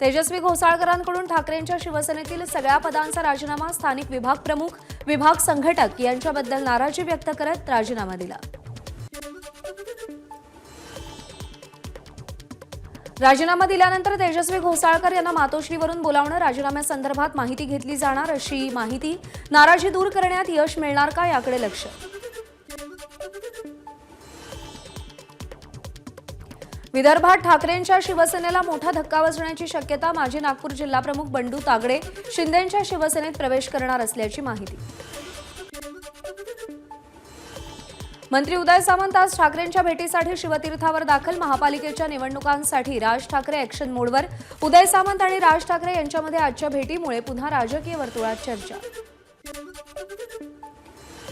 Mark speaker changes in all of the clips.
Speaker 1: तेजस्वी घोसाळकरांकडून ठाकरेंच्या शिवसेनेतील सगळ्या पदांचा राजीनामा स्थानिक विभाग प्रमुख विभाग संघटक यांच्याबद्दल नाराजी व्यक्त करत राजीनामा दिला. राजीनामा दिल्यानंतर तेजस्वी घोसाळकर यांना मातोश्रीवरून बोलावणं राजीनाम्यासंदर्भात माहिती घेतली जाणार अशी माहिती नाराजी दूर करण्यात यश मिळणार का याकडे लक्ष? विदर्भात ठाकरेंच्या शिवसेनेला मोठा धक्का बसण्याची शक्यता माजी नागपूर जिल्हाप्रमुख बंडू तागडे शिंदेंच्या शिवसेनेत प्रवेश करणार असल्याची माहिती. मंत्री उदय सामंत आज ठाकरेंच्या भेटीसाठी शिवतीर्थावर दाखल महापालिकेच्या निवडणुकांसाठी राज ठाकरे ॲक्शन मोडवर उदय सामंत आणि राज ठाकरे यांच्यामध्ये आजच्या भेटीमुळे पुन्हा राजकीय वर्तुळात चर्चा.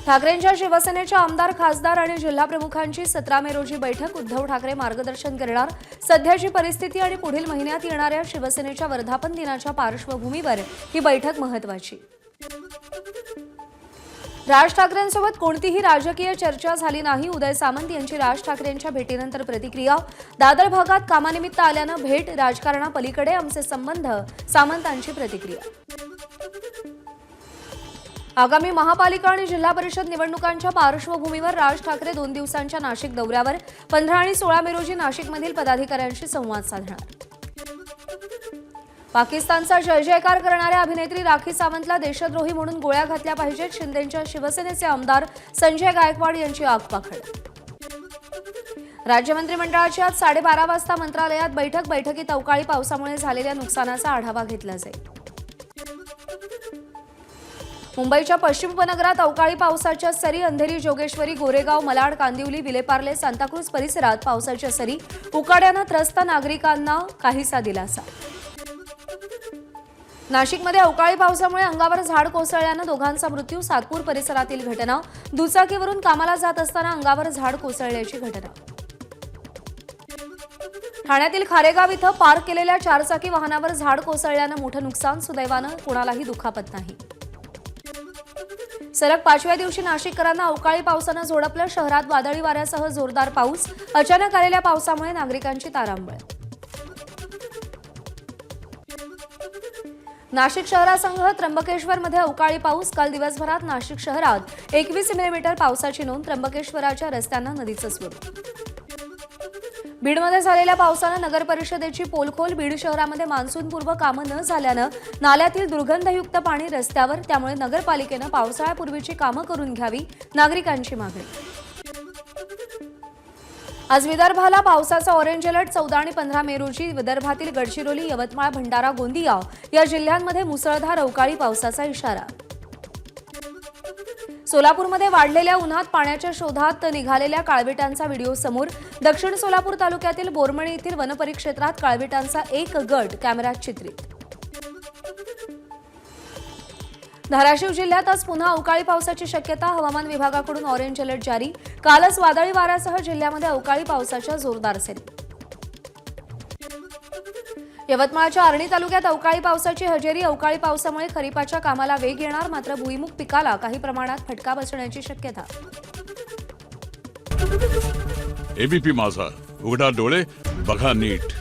Speaker 1: ठाकरेंच्या शिवसेनेच्या आमदार खासदार आणि जिल्हाप्रमुखांची सतरा मे रोजी बैठक उद्धव ठाकरे मार्गदर्शन करणार. सध्याची परिस्थिती आणि पुढील महिन्यात येणाऱ्या शिवसेनेच्या वर्धापन दिनाच्या पार्श्वभूमीवर ही बैठक महत्वाची राज ठाकरेंसोबत कोणतीही राजकीय चर्चा झाली नाही. उदय सामंत यांची राज ठाकरेंच्या भेटीनंतर प्रतिक्रिया. दादर भागात कामानिमित्त आल्यानं भेट राजकारणापलीकडे आमचे संबंध सामंतांची प्रतिक्रिया. आगामी महापालिका आणि जिल्हा परिषद निवडणुकांच्या पार्श्वभूमीवर राज ठाकरे दोन दिवसांच्या नाशिक दौऱ्यावर पंधरा आणि सोळा मे रोजी नाशिकमधील पदाधिकाऱ्यांशी संवाद साधणार. पाकिस्तानचा जय जयकार करणाऱ्या अभिनेत्री राखी सावंतला देशद्रोही म्हणून गोळ्या घातल्या पाहिजेत. शिंदेच्या शिवसेनेचे आमदार संजय गायकवाड यांची आगपाखड राज्य मंत्रिमंडळाची आज साडेबारा वाजता मंत्रालयात बैठक. बैठकीत अवकाळी पावसामुळे झालेल्या नुकसानाचा आढावा घेतला जाईल. मुंबईच्या पश्चिम उपनगरात अवकाळी पावसाच्या सरी अंधेरी जोगेश्वरी गोरेगाव मलाड कांदिवली विलेपार्ले सांताक्रूज परिसरात पावसाच्या सरी. उकाड्यानं त्रस्त नागरिकांना काहीसा दिलासा. नाशिकमध्ये अवकाळी पावसामुळे अंगावर झाड कोसळल्यानं दोघांचा मृत्यू सातपूर परिसरातील घटना. दुचाकीवरून कामाला जात असताना अंगावर झाड कोसळल्याची घटना. ठाण्यातील खारेगाव इथं पार्क केलेल्या चारचाकी वाहनावर झाड कोसळल्यानं मोठं नुकसान सुदैवानं कोणालाही दुखापत नाही. सलग पाचव्या दिवशी नाशिककरांना अवकाळी पावसानं झोडपलं शहरात वादळी वाऱ्यासह जोरदार पाऊस. अचानक आलेल्या पावसामुळे नागरिकांची तारांबळ. नाशिक शहरासह त्र्यंबकेश्वरमध्ये अवकाळी पाऊस. काल दिवसभरात नाशिक शहरात एकवीस मिलीमीटर पावसाची नोंद त्र्यंबकेश्वराच्या रस्त्यांना नदीचं स्वरूप बीडमध्ये झालेल्या पावसानं नगर परिषदेची पोलखोल बीड शहरामध्ये मान्सूनपूर्व कामं न झाल्यानं नाल्यातील दुर्गंधयुक्त पाणी रस्त्यावर त्यामुळे नगरपालिकेनं पावसाळ्यापूर्वीची कामं करून घ्यावी नागरिकांची मागणी. आज विदर्भाला पावसाचा ऑरेंज अलर्ट चौदा आणि पंधरा मे रोजी विदर्भातील गडचिरोली यवतमाळ भंडारा गोंदिया या जिल्ह्यांमध्ये मुसळधार अवकाळी पावसाचा इशारा. सोलापूरमध्ये वाढलेल्या उन्हात पाण्याच्या शोधात निघालेल्या काळविटांचा व्हिडिओ समोर. दक्षिण सोलापूर तालुक्यातील बोरमणी येथील वनपरिक्षेत्रात काळविटांचा एक गट कॅमेऱ्यात चित्रित. धाराशिव जिल्ह्यात आज पुन्हा अवकाळी पावसाची शक्यता हवामान विभागाकडून ऑरेंज अलर्ट जारी. कालच वादळी वाऱ्यासह जिल्ह्यामध्ये अवकाळी पावसाच्या जोरदार सरी. यवतमाळच्या आर्णी तालुक्यात अवकाळी पावसाची हजेरी. अवकाळी पावसामुळे खरीपाच्या कामाला वेग येणार मात्र भुईमुग पिकाला काही प्रमाणात फटका बसण्याची शक्यता.
Speaker 2: एबीपी माझा. उघडा डोळे बघा नीट.